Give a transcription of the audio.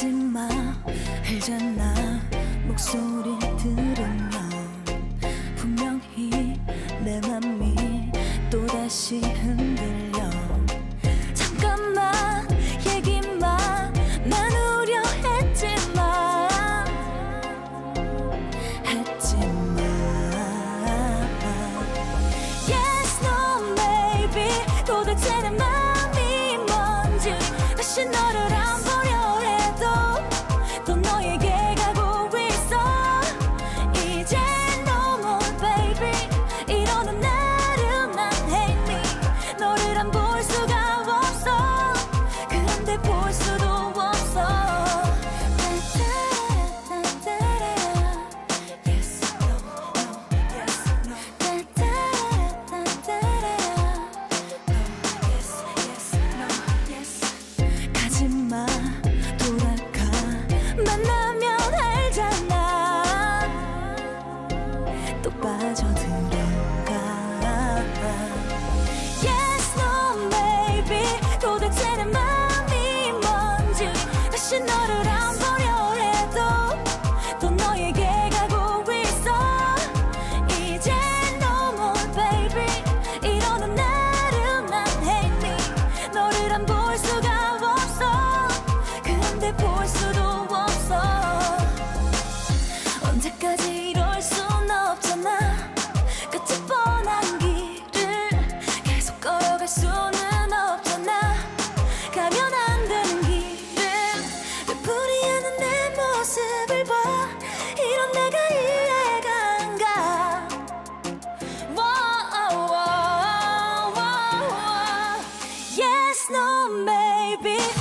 하지마. 알잖아. 목소리 들으면 분명히 내 맘이 또다시 흔 마 돌아가 만나 모습을 봐 이런 내가 이해가 안 가. Whoa, whoa, whoa, whoa. Yes, no, maybe.